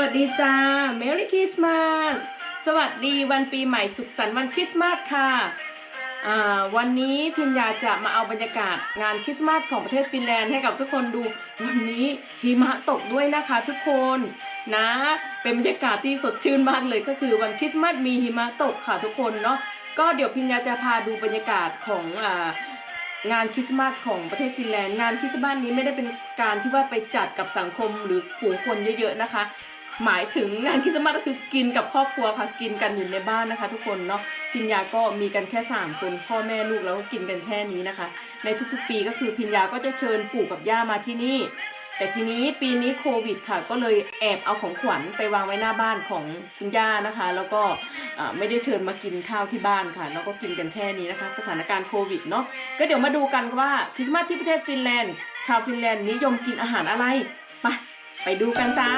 วัสดีจ้า Merry Christmas สวัสดีวันปีใหม่สุขสันต์วันคริสต์มาสค่ะวันนี้พิญญาจะมาเอาบรรยากาศงานคริสต์มาสของประเทศฟินแลนด์ให้กับทุกคนดู วันนี้หิมะตกด้วยนะคะทุกคนนะ เป็นบรรยากาศที่สดชื่นมากเลยก็คือวันคริสต์มาสมีหิมะตกค่ะทุกคนเนาะก็เดี๋ยวพิญญาจะพาดูบรรยากาศขององานคริสต์มาสของประเทศฟินแลนด์งานคริสต์มาสนี้ไม่ได้เป็นการที่ว่าไปจัดกับสังคมหรือฝูงคนเยอะๆนะคะ หมายถึงงานคริสต์มาสก็คือกินกับครอบครัวค่ะกินกันอยู่ในบ้านนะคะ ทุกคนเนาะพิญญาก็มีกันแค่สามคนพ่อแม่ลูกแล้วก็กินกันแค่นี้นะคะ ในทุกๆ ปีก็คือพิญญาก็จะเชิญปู่กับย่ามาที่นี่ แต่ทีนี้ปีนี้โควิดค่ะ ก็เลยแอบเอาของขวัญไปวางไว้หน้าบ้านของคุณย่านะคะ แล้วก็ไม่ได้เชิญมากินข้าวที่บ้านค่ะ แล้วก็กินกันแค่นี้นะคะ สถานการณ์โควิดเนาะก็เดี๋ยวมาดูกันว่าคริสต์มาสที่ประเทศฟินแลนด์ ชาวฟินแลนด์นิยมกินอาหารอะไรไปไปดูกันจ้า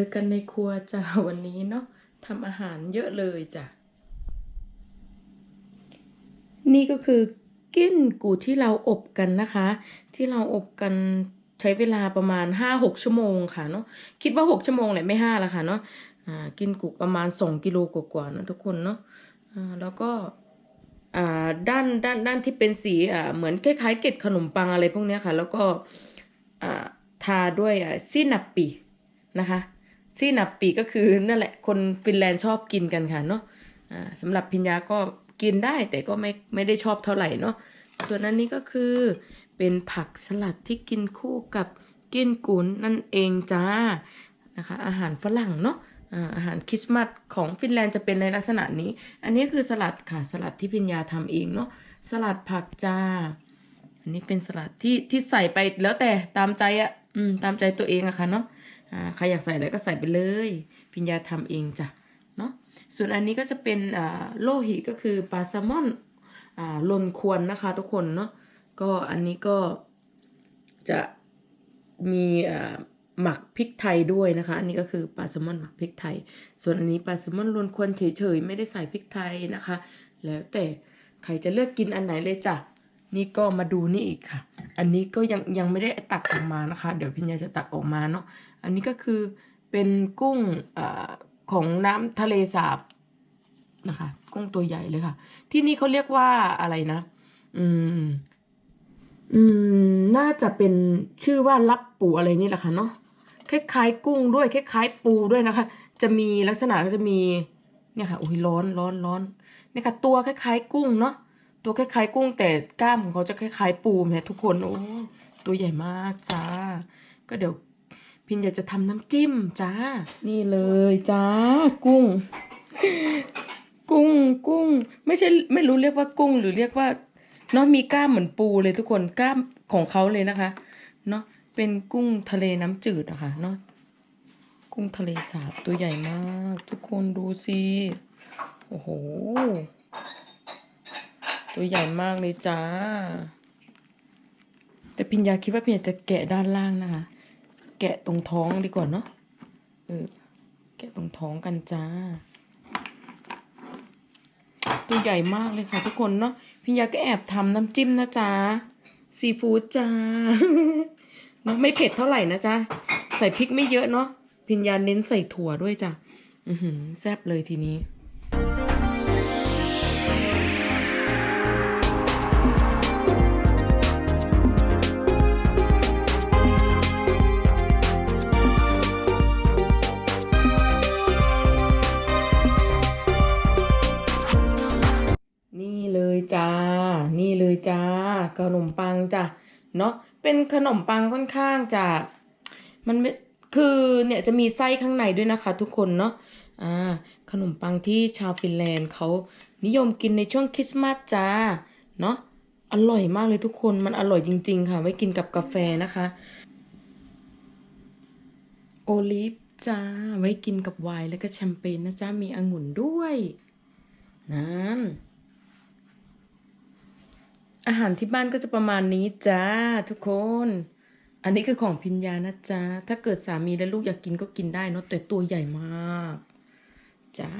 อกันในครัวจ้าวันนี้เนาะทำอาหารเยอะเลยจ้ะ นี่ก็คือกิ้นกูที่เราอบกันนะคะ ที่เราอบกันใช้เวลาประมาณ5-6ชั่วโมงค่ะเนาะคิดว่า6ชั่วโมงแหละไม่5ละค่ะเนาะอ่ากินกุประมาณ2กิโลกว่าๆนะทุกคนเนาะอ่าแล้วก็อ่าด้านด้านด้านที่เป็นสีอ่าเหมือนคล้ายๆเกล็ดขนมปังอะไรพวกเนี้ยค่ะ แล้วก็อ่าทาด้วยอ่าซีนับปีนะคะ ซีนับปีก็คือนั่นแหละคนฟินแลนด์ชอบกินกันค่ะเนาะสำหรับพิญญาก็กินได้แต่ก็ไม่ไม่ได้ชอบเท่าไหร่เนาะส่วนอันนี้ก็คือเป็นผักสลัดที่กินคู่กับกินกุนนั่นเองจ้านะคะอาหารฝรั่งเนาะอาหารคริสต์มาสของฟินแลนด์จะเป็นในลักษณะนี้ อันนี้คือสลัดค่ะสลัดที่พิญญาทำเองเนาะสลัดผักจ้า อันนี้เป็นสลัดที่ที่ใส่ไปแล้วแต่ตามใจอะอืมตามใจตัวเองอะค่ะเนาะ ใครอยากใส่อะไรก็ใส่ไปเลย พิญญาทำเองจ้ะเนาะส่วนอันนี้ก็จะเป็นโลหิก็คือปลาแซลมอนอลนควรนะคะทุกคนเนาะก็อันนี้ก็จะมีหมักพริกไทยด้วยนะคะ อันนี้ก็คือปลาแซลมอนหมักพริกไทย ส่วนอันนี้ปลาแซลมอนลนควรเฉยๆไม่ได้ใส่พริกไทยนะคะ แล้วแต่ใครจะเลือกกินอันไหนเลยจ้ะนี่ก็มาดูนี่อีกค่ะ อันนี้ก็ยังยังไม่ได้ตักออกมานะคะ เดี๋ยวพิญญาจะตักออกมาเนาะ อันนี้ก็คือเป็นกุ้งอของน้ำทะเลสาบนะคะ กุ้งตัวใหญ่เลยค่ะ ที่นี่เขาเรียกว่าอะไรนะ อืม อืม น่าจะเป็นชื่อว่าลับปูอะไรนี่แหละค่ะเนาะคล้ายๆกุ้งด้วยคล้ายๆปูด้วยนะคะ จะมีลักษณะก็จะมีเนี่ยค่ะอุ้ยร้อนร้อนร้อนเนี่ยค่ะ ตัวคล้ายๆ กุ้งเนาะตัวคล้ายๆ กุ้งแต่กล้ามของเขาจะคล้ายๆ ปูแม่ทุกคนโอ้ตัวใหญ่มากจ้า ก็เดี๋ยว พินอยากจะทำน้ำจิ้มจ้า นี่เลยจ้า กุ้ง กุ้งกุ้ง ไม่ใช่ไม่รู้เรียกว่ากุ้ง หรือเรียกว่าเนาะมีกล้ามเหมือนปูเลยทุกคนกล้ามของเขาเลยนะคะเนาะเป็นกุ้งทะเลน้ำจืดอะค่ะเนาะกุ้งทะเลสาบตัวใหญ่มาก ทุกคนดูสิโอ้โหตัวใหญ่มากเลยจ้า แต่พิญญาคิดว่าพิญญาจะแกะด้านล่างนะคะ แกะตรงท้องดีกว่าเนาะเออแกะตรงท้องกันจ้า ตัวใหญ่มากเลยค่ะทุกคนเนาะพิญญาก็แอบทำน้ำจิ้มนะจ๊ะซีฟู้ดจ้าเนาะไม่เผ็ดเท่าไหร่นะจ๊ะใส่พริกไม่เยอะเนาะพิญญาเน้นใส่ถั่วด้วยจ้ะอือหือแซ่บเลยทีนี้ จ้ะเนาะเป็นขนมปังค่อนข้างจะมันไม่คือเนี่ยจะมีไส้ข้างในด้วยนะคะ ทุกคนเนาะอ่าขนมปังที่ชาวฟินแลนด์เขานิยมกินในช่วงคริสต์มาสจ้าเนาะอร่อยมากเลยทุกคนมันอร่อยจริง ๆ ค่ะ ไว้กินกับกาแฟนะคะ โอลิฟจ้าไว้กินกับไวน์แล้วก็แชมเปญนะจ้ามีองุ่นด้วยนั่น อาหารที่บ้านก็จะประมาณนี้จ้าทุกคน อันนี้คือของพิญญานะจ๊ะถ้าเกิดสามีและลูกอยากกินก็กินได้เนาะแต่ตัวใหญ่มากจ้า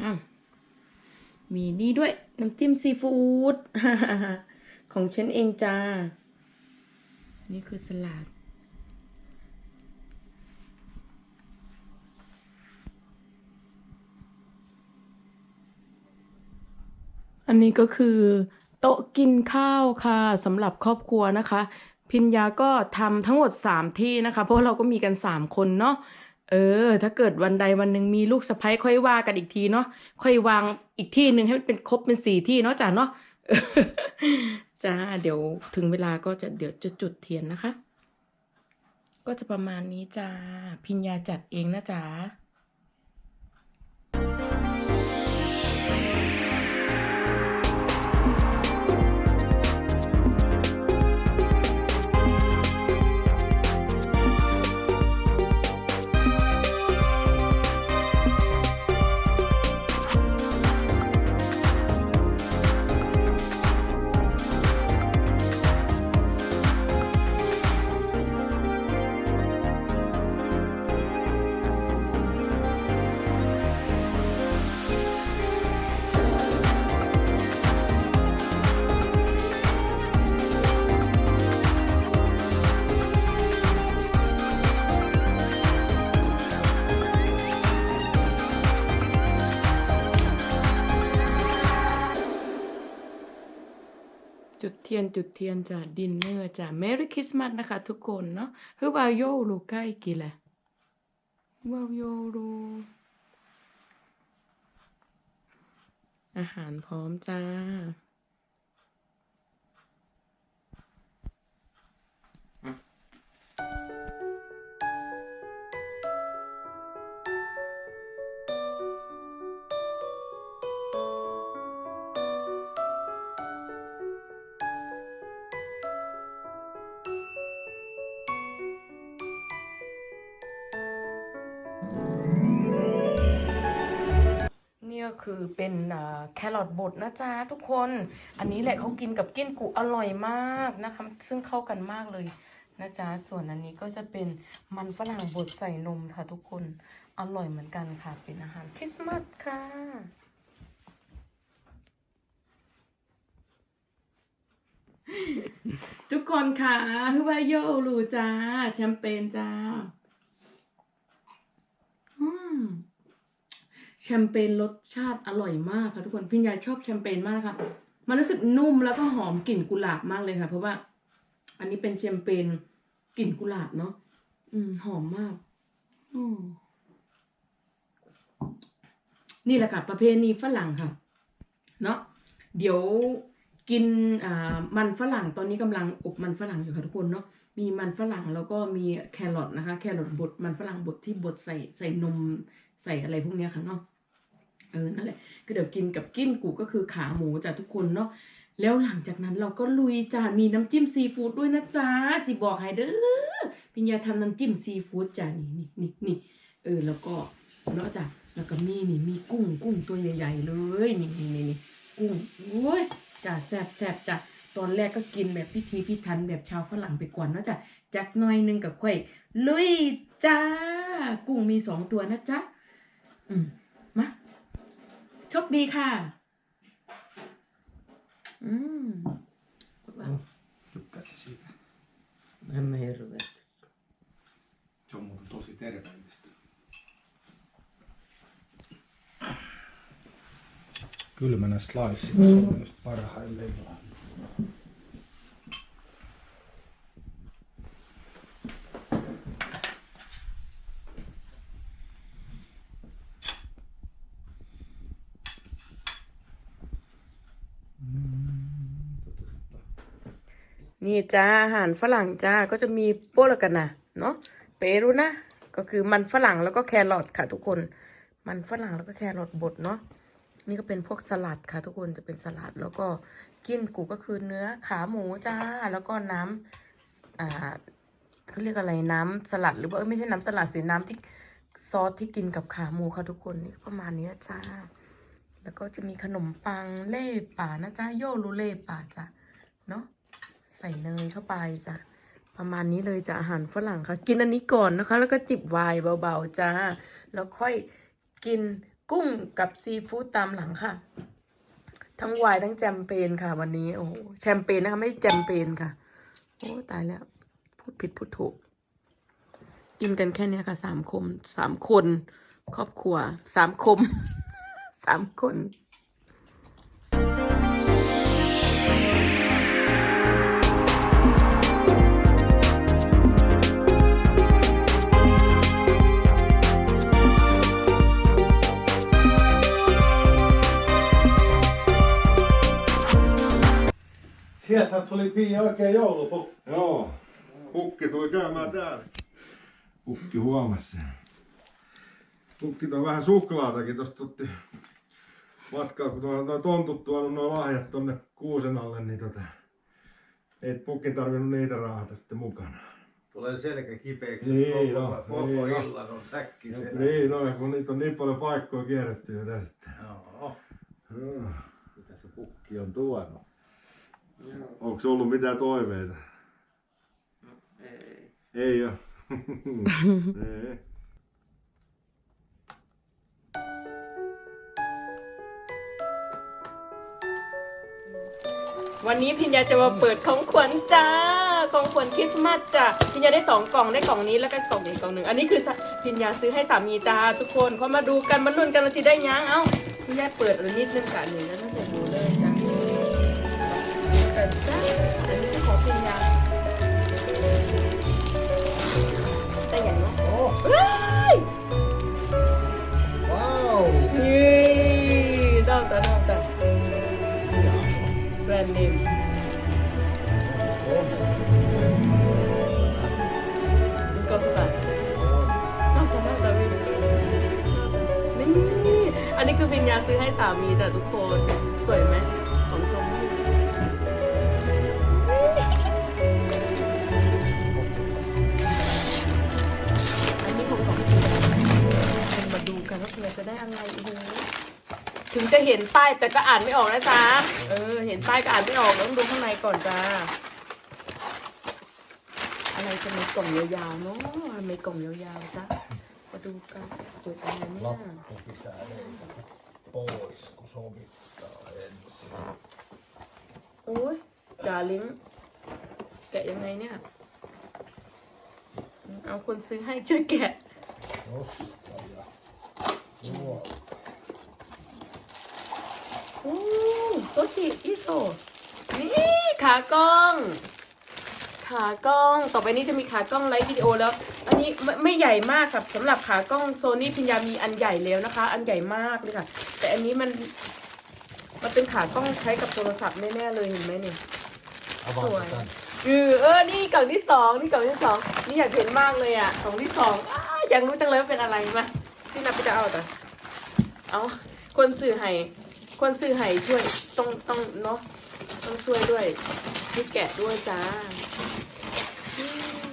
มีนี่ด้วยน้ำจิ้มซีฟู้ดของฉันเองจ้า นี่คือสลัดอันนี้ก็คือ โต๊ะกินข้าวค่ะสำหรับครอบครัวนะคะ พิญญาก็ทำทั้งหมด 3 ที่นะคะ เพราะเราก็มีกัน 3 คนเนาะเออ ถ้าเกิดวันใดวันหนึ่งมีลูกสะใภ้ค่อยว่ากันอีกทีเนาะค่อยวางอีกที่หนึ่งให้มันเป็นครบเป็นสี่ที่เนาะจ้ะเนาะจ้าเดี๋ยวถึงเวลาก็จะเดี๋ยวจะจุดเทียนนะคะ ก็จะประมาณนี้จ้าพิญญาจัดเองนะจ๊ะ ทียนจุดเทียนจ้ะดินเนอร์จ้ะ Merry Christmas นะคะทุกคนเนาะคือว่าโยรูใกล้กี่แหละว่าโยรูอาหารพร้อมจ้า เป็นแครอทบดนะจ๊ะทุกคน อันนี้แหละเขากินกับกิ้นกุอร่อยมากนะคะ ซึ่งเข้ากันมากเลยนะจ๊ะ ส่วนอันนี้ก็จะเป็นมันฝรั่งบดใส่นมค่ะทุกคน อร่อยเหมือนกันค่ะ เป็นอาหารคริสต์มาสค่ะทุกคนค่ะฮือว่าโยรูจ้าแชมเปญจ้า อืม แชมเปญรสชาติอร่อยมากค่ะทุกคนพี่ยายชอบแชมเปญมากค่ะ มันรู้สึกนุ่มแล้วก็หอมกลิ่นกุหลาบมากเลยค่ะ เพราะว่า อันนี้เป็นแชมเปญกลิ่นกุหลาบเนาะอืม หอมมาก อืมนี่แหละค่ะประเพณีฝรั่งค่ะ เนาะเดี๋ยวกินอ่ามันฝรั่งตอนนี้กำลังอบมันฝรั่งอยู่ค่ะทุกคนเนาะมีมันฝรั่งแล้วก็มีแครอทนะคะ แครอทบดมันฝรั่งบดที่บดใส่ใส่นมใส่อะไรพวกเนี้ยค่ะเนาะ เออนั่นแหละก็เดี๋ยวกินกับกิ้นกูก็คือขาหมูจ้ะทุกคนเนาะแล้วหลังจากนั้นเราก็ลุยจ้ะมีน้ำจิ้มซีฟู้ดด้วยนะจ๊ะจิบอกให้เด้อพิญญาทำน้ำจิ้มซีฟู้ดจ้ะนี่นี่นี่นี่เออแล้วก็เนาะจ้ะแล้วก็มีนี่มีกุ้งกุ้งตัวใหญ่ ๆ เลยนี่นี่นี่กุ้งโอ้ยจ้ะแซ่บแซ่บจ้ะตอนแรกก็กินแบบพิธีพิถันแบบชาวฝรั่งไปก่อนเนาะจ้ะจักหน่อยหนึงกับค่อยลุยจ้า กุ้งมีสองตัวนะจ๊ะอืม โชคดีค่ะ อืม Tykkäät sä siitä? En mä hirveästi. Se on muuten tosi terveellistä. Kylmänä sliceina se on just parhaimmillaan. นี่จ้าอาหารฝรั่งจ้าก็จะมีโปละกันนะเนาะเปรูนะก็คือมันฝรั่งแล้วก็แครอทค่ะทุกคน มันฝรั่งแล้วก็แครอทบดเนาะนี่ก็เป็นพวกสลัดค่ะทุกคนจะเป็นสลัดแล้วก็กินกูก็คือเนื้อขาหมูจ้าแล้วก็น้ำอ่าเขาเรียกอะไรน้ำสลัดหรือว่าไม่ใช่น้ำสลัดสิน้ำที่ซอสที่กินกับขาหมูค่ะทุกคนนี่ประมาณนี้นะจ้าแล้วก็จะมีขนมปังเล่ป่านะจ้าโยรูเล่ป่าจ้ะเนาะ ใส่เนยเข้าไปจ้ะประมาณนี้เลยจ้ะอาหารฝรั่งค่ะ กินอันนี้ก่อนนะคะ แล้วก็จิบไวน์เบาๆจ้า แล้วค่อยกินกุ้งกับซีฟู้ดตามหลังค่ะ ทั้งไวน์ทั้งแชมเปญค่ะ วันนี้โอ้โหแชมเปญนะคะ ไม่แชมเปญค่ะ โอ้ตายแล้ว พูดผิดพูดถูก กินกันแค่นี้ค่ะสามคมสามคน ครอบครัวสามคมสามคน Sieltähän tuli Pia oikein joulupukki. Joo, pukki tuli käymään täällä. Pukki huomasi sen. Pukki toi vähän suklaatakin, tosta otti matkalla, kun tuo, noi tontut tuonut nuo lahjat tonne kuusen alle, niin tota, ei pukki tarvinnut niitä raahata sitten mukana. Tulee selkä kipeäksi, Niin, jos koko, no, koko niin, no. illan on säkki selä. Niin, no, kun niitä on niin paljon paikkoja kierretty jo tästä. Joo. Joo. Mitä se pukki on tuonut? Onko ollut mitään toiveita? Ei. Ei ole. ei. วันนี้พิญญาจะมาเปิดของขวัญจ้า ของขวัญคริสต์มาสจ้ะพิญญาได้สองกล่องได้กล่องนี้แล้วก็กล่องอีกกล่องหนึ่ง อันนี้คือพิญญาซื้อให้สามีจ้าทุกคนเขามาดูกันมาลุ้นกันว่าจะได้ยังเอ้าพิญญาเปิดอันนิดนึงกันหนึ่งแล้วน่าจะดูเลยจ้ะ แต่จ้าอันนี้คือของพิญญาได้อย่างเนาะ Oh, เฮ้ย wow! นี่ได้แต่ได้แต่แบรนด์เนมโอ้ก็คือแบบนอกจากนั้นแต่วินนี่อันนี้คือวิญญาซื้อให้สามีจ้ะทุกคน สวยไหม เพื่อจะได้อะไรโอ้โหถึงจะเห็นป้ายแต่ก็อ่านไม่ออกนะจ๊ะ เออ เห็นป้ายก็อ่านไม่ออกต้องดูข้างในก่อนจ้า อะไรจะมีกล่องยาวๆเนาะทำไมกล่องยาวๆจ้ะมาดูกันเปิดยังไงเนี่ย Lappu pitää leikata pois, kun sovittaa ensin. โอ้ยดาลิงแกะยังไงเนี่ย เอาคนซื้อให้ช่วยแกะ Tosta ja tuolta. โอ้ตัวจิอิโซนี่ขากล้อง ขากล้องต่อไปนี้จะมีขากล้องไลฟ์วิดีโอแล้ว อันนี้ไม่ไม่ใหญ่มากครับสำหรับขากล้องโซนี่พิญญามีอันใหญ่แล้วนะคะ อันใหญ่มากเลยค่ะ แต่อันนี้มันมันเป็นขากล้องใช้กับโทรศัพท์แน่ๆเลยเห็นไหมเนี่ย Avaa tän. เออเออนี่กล่องที่สองนี่กล่องที่สองนี่อยากเห็นมากเลยอะกล่องที่สองอ้าอยากรู้จังเลยว่าเป็นอะไรมาที่นับไปจะเอาแต่เอาคนสื่อให้ คนสื่อให้ช่วยต้องต้องเนาะต้องช่วยด้วยช่วยแกะด้วยจ้าอืม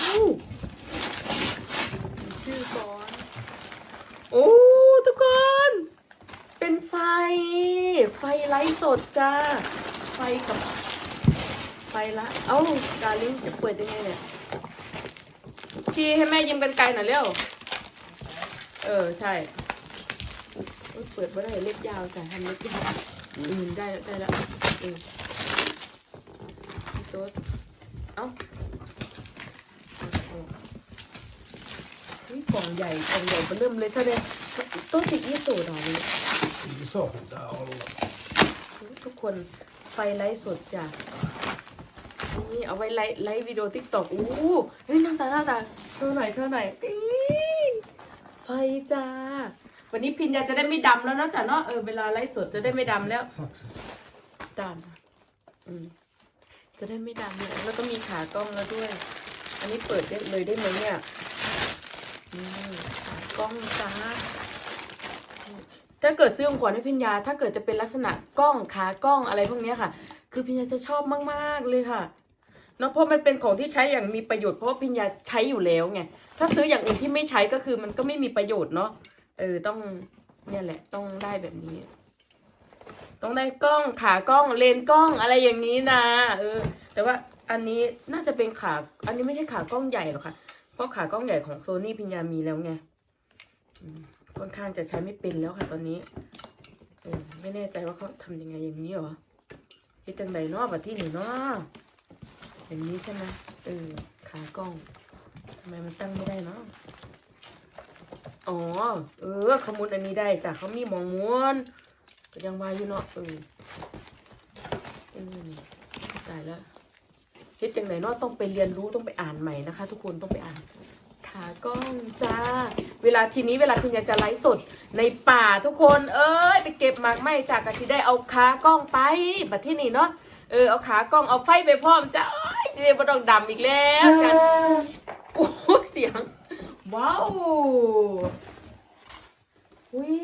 โอ้มีชื่อก่อนโอ้ทุกคน เป็นไฟ ไฟไลท์สดจ้า ไฟกับ ไฟละ เอ้าดาริ่งจะเปิดยังไงเนี่ยพี่ให้แม่ยิ้มกันไกลหน่อยเร็ว เออ ใช่ เปิดไม่ได้เล็บยาวจ้ะทำเล็บยาวอืมได้แล้วได้แล้วอืมพี่โต๊ดเอ้านี่กล่องใหญ่กล่องใหญ่เบอเริ่มเลยถ้าเนี่ยโต๊ะติดยี่สูดหรอนี่ Iso pitää olla. ทุกคนไฟไลฟ์สดจ้ะนี่เอาไว้ไลฟ์ไลฟ์วิดีโอทิกตอกอู้เฮ้ยหน้าตาหน้าตาเท่าไหร่เท่าไหร่ไฟจ้า วันนี้พินยาจะได้ไม่ดำแล้วนะจ๊ะเนาะเออเวลาไลฟ์สดจะได้ไม่ดำแล้ว Sakset. ดำอืมจะได้ไม่ดำเนี่ยแล้วก็มีขากล้องแล้วด้วย อันนี้เปิดได้เลยได้ไหมเนี่ยนี่ขากล้องจ้าถ้าเกิดซื้อของขวัญให้พิญญา ถ้าเกิดจะเป็นลักษณะกล้องขากล้องอะไรพวกเนี้ยค่ะ คือพิญญาจะชอบมาก ๆเลยค่ะเนาะเพราะมันเป็นของที่ใช้อย่างมีประโยชน์เพราะว่าพิญญาใช้อยู่แล้วไงถ้าซื้ออย่างอื่นที่ไม่ใช้ก็คือมันก็ไม่มีประโยชน์เนาะ เออต้องเนี่ยแหละต้องได้แบบนี้ ต้องได้กล้องขากล้องเลนกล้องอะไรอย่างนี้นะ เออ แต่ว่าอันนี้น่าจะเป็นขา อันนี้ไม่ใช่ขากล้องใหญ่หรอกค่ะ เพราะขากล้องใหญ่ของโซนี่พิญญามีแล้วไงค่อนข้างจะใช้ไม่เป็นแล้วค่ะ ตอนนี้เออไม่แน่ใจว่าเขาทำยังไงอย่างนี้เหรอคิดจังไดเนาะแบบที่หนูเนาะอย่างนี้ใช่ไหมเออขากล้องทำไมมันตั้งไม่ได้เนาะ อ๋อ เออขมุนอันนี้ได้จ้ะเขามีหมองม้วนก็ยังว่าอยู่เนาะเออเออตายแล้วคิดจังไดเนาะต้องไปเรียนรู้ต้องไปอ่านใหม่นะคะ ทุกคนต้องไปอ่านขากล้องจ้า เวลาทีนี้เวลาคุณยายจะไลฟ์สดในป่าทุกคน เอ้ยไปเก็บหมากไม้จากกะทิได้เอาขากล้องไปบัดที่นี่เนาะเออเอาขากล้องเอาไฟไปพร้อมจ้าเอ้ยเดี๋ยวบ่ต้องดำอีกแล้วจ้ะโอ้โหเสียง ว้าวอุ้ย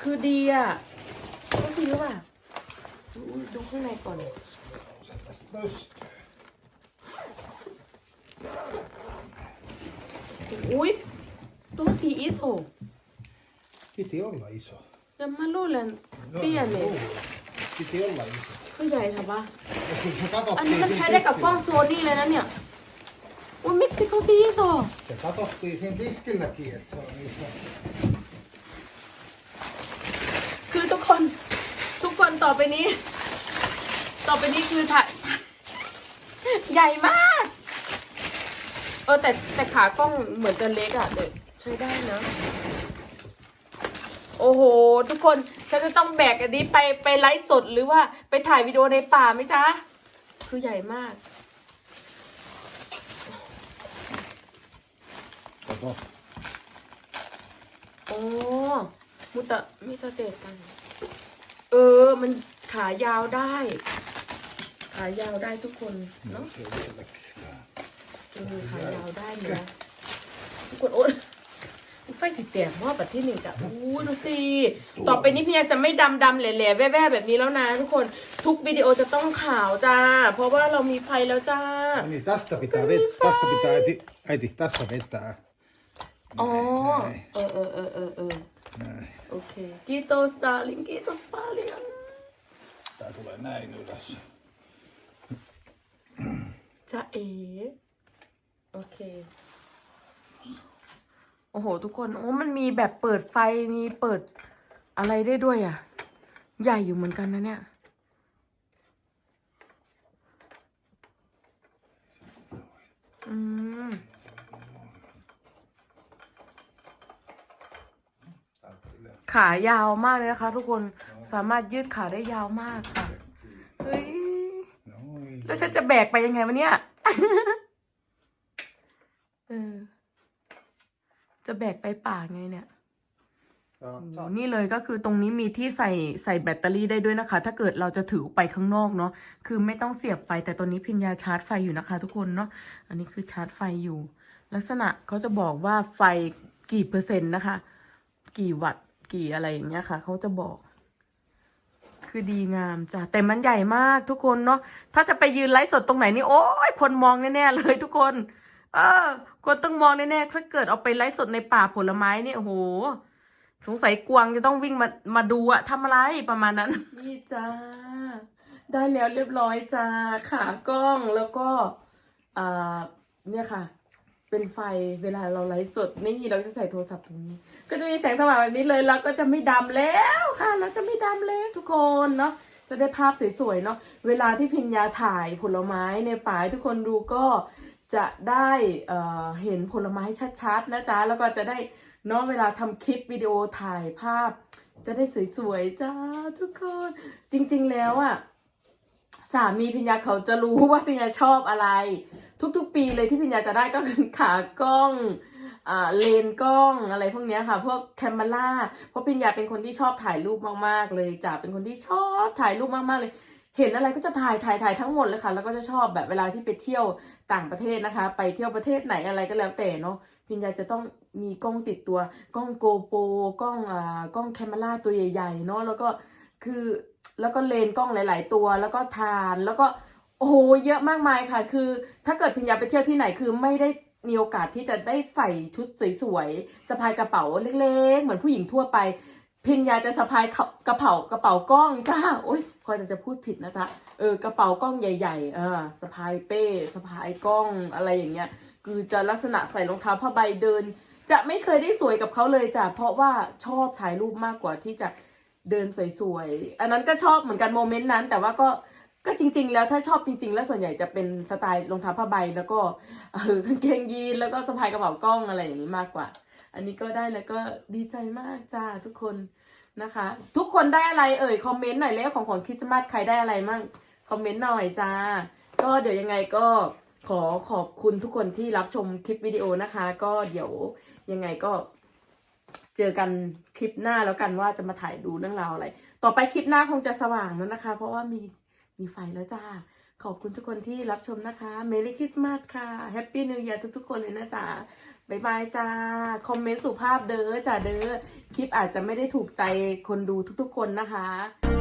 คือดีอะก็คือหรือเปล่าดูดูข้างในก่อน Tästä pystyy. อุ้ยตัวสีอีโซ Piti olla iso. แล้วมาลูแล้ว Joo, เปลี่ยนเลย luulen. Piti olla iso. คือใหญ่ค่ะปะ Ja kun se อันนี้ katsottiin มัน siinä ใช้ได้กับกล้อง tiskillä- โซนี่เลยนะเนี่ย อุ้ยมิกซิโกซีโซ Se katsottiin siinä tiskilläkin, että se on iso. คือทุกคนทุกคนต่อไปนี้ ต่อไปนี้คือถ่ายใหญ่มาก เออแต่แต่ขากล้องเหมือนจะเล็กอะแต่ใช้ได้นะ โอ้โห ทุกคนฉันจะต้องแบกอันนี้ไปไปไลฟ์สดหรือว่าไปถ่ายวิดีโอในป่าไหมจ๊ะ คือใหญ่มาก Kato. โอ้มุตะมิตะเตะกัน เออ มันขายาวได้ ขายาวได้ทุกคนเนาะ Se on vieläkin. เออ ขายาวได้เลยนะทุกคนโอ๊ยไฟสีแตกว่าแบบที่หนึ่งจ้ะอู้ดูสิ ต่อไปนี้พี่ยาจะไม่ดำดำแหล่ๆแว่ๆแบบนี้แล้วนะทุกคน ทุกวิดีโอจะต้องขาวจ้า เพราะว่าเรามีไฟแล้วจ้า No niin, tästä pitää, vet- tästä pitää äiti, äiti, tästä vetää. อ๋อ Nej, เออเออเออเออเออ nej. โอเค Kiitos darling Kiitos paljon Tää tulee näin ylös. จะเอ โอเค โอ้โห ทุกคน โอ้ มันมีแบบเปิดไฟ มีเปิดอะไรได้ด้วยอะ ใหญ่อยู่เหมือนกันนะเนี่ย อืม ขายาวมากเลยนะคะ ทุกคนสามารถยืดขาได้ยาวมากค่ะเฮ้ย Noin. แล้วฉันจะแบกไปยังไงวะเนี่ยเออจะแบกไปป่าไงเนี่ย Ja, โอ้นี่เลยก็คือตรงนี้มีที่ใส่ใส่แบตเตอรี่ได้ด้วยนะคะ ถ้าเกิดเราจะถือไปข้างนอกเนาะคือไม่ต้องเสียบไฟแต่ตัวนี้พิญญาชาร์จไฟอยู่นะคะ ทุกคนเนาะอันนี้คือชาร์จไฟอยู่ ลักษณะเขาจะบอกว่าไฟกี่เปอร์เซ็นต์นะคะ กี่วัตต์ กี่อะไรอย่างเงี้ยค่ะ เขาจะบอก คือดีงามจ้ะแต่มันใหญ่มากทุกคนเนาะถ้าจะไปยืนไลฟ์สดตรงไหนนี่โอ้ยคนมองแน่ๆเลยทุกคน เออ คนต้องมองแน่ๆถ้าเกิดเอาไปไลฟ์สดในป่าผลไม้นี่โอ้โหสงสัยกวางจะต้องวิ่งมามาดูอะทำอะไรประมาณนั้นนี่จ้าได้แล้วเรียบร้อยจ้าขากล้องแล้วก็อ่าเนี่ยค่ะ เป็นไฟเวลาเราไลฟ์สดนี่เราจะใส่โทรศัพท์ตรงนี้ ก็จะมีแสงสว่างแบบนี้เลยแล้วก็จะไม่ดำแล้วค่ะ เราจะไม่ดำแล้วทุกคนเนาะจะได้ภาพสวยๆเนาะเวลาที่พิญญาถ่ายผลไม้ในป่าทุกคนดูก็จะได้เเห็นผลไม้ชัดๆนะจ๊ะแล้วก็จะได้เนาะเวลาทำคลิปวิดีโอถ่ายภาพ จะได้สวยๆจ้าทุกคน จริงๆแล้วอะสามีพิญญาเขาจะรู้ว่าพิญญาชอบอะไร ทุกๆ ปีเลยที่พิญญาจะได้ก็คือขากล้อง เลนกล้องอะไรพวกนี้ค่ะ พวกแคมเมล่าเพราะปิญญาเป็นคนที่ชอบถ่ายรูปมากๆ เลยจ้ะเป็นคนที่ชอบถ่ายรูปมากๆเลย เห็นอะไรก็จะถ่ายถ่ายถ่ายทั้งหมดเลยค่ะ แล้วก็จะชอบแบบเวลาที่ไปเที่ยวต่างประเทศนะคะ ไปเที่ยวประเทศไหนอะไรก็แล้วแต่เนาะพิญญาจะต้องมีกล้องติดตัวกล้องโกโปรกล้องอ่ากล้องแคมเมล่าตัวใหญ่ๆเนาะแล้วก็คือแล้วก็เลนกล้องหลาย ๆ ตัวแล้วก็ทานแล้วก็โอ้โหเยอะมากมายค่ะ คือ ถ้าเกิดพิญญาไปเที่ยวที่ไหนคือไม่ได้ มีโอกาสที่จะได้ใส่ชุดสวยๆสะพายกระเป๋าเล็ก ๆ เหมือนผู้หญิงทั่วไป พิญญาจะสะพายกระเป๋ากระเป๋ากล้องจ้าโอ๊ยคอยจะจะพูดผิดนะจ๊ะเออกระเป๋ากล้องใหญ่ๆเออสะพายเป้สะพายกล้องอะไรอย่างเงี้ยคือจะลักษณะใส่รองเท้าผ้าใบเดิน จะไม่เคยได้สวยกับเขาเลยจ้ะเพราะว่าชอบถ่ายรูปมากกว่าที่จะเดินสวยๆ อันนั้นก็ชอบเหมือนกันโมเมนต์นั้น แต่ว่าก็ ก็จริง ๆ แล้วถ้าชอบจริง ๆ แล้วส่วนใหญ่จะเป็นสไตล์รองเท้าผ้าใบแล้วก็เออกางเกงยีนแล้วก็สะพายกระเป๋ากล้องอะไรอย่างนี้มากกว่า อันนี้ก็ได้แล้วก็ดีใจมากจ้าทุกคนนะคะ ทุกคนได้อะไรเอ่ยคอมเมนต์หน่อยแล้วของขวัญคริสต์มาสใครได้อะไรมั่งคอมเมนต์หน่อยจ้า ก็เดี๋ยวยังไงก็ขอขอบคุณทุกคนที่รับชมคลิปวิดีโอนะคะ ก็เดี๋ยวยังไงก็เจอกันคลิปหน้าแล้วกันว่าจะมาถ่ายดูเรื่องราวอะไร ต่อไปคลิปหน้าคงจะสว่างแล้วนะคะ เพราะว่ามี มีไฟแล้วจ้า ขอบคุณทุกคนที่รับชมนะคะ Merry Christmas ค่ะ Happy New Year ทุกๆ คนเลยนะจ๊ะบายบายจ้า คอมเมนต์สุภาพเด้อจ้าเด้อ คลิปอาจจะไม่ได้ถูกใจคนดูทุกๆ คนนะคะ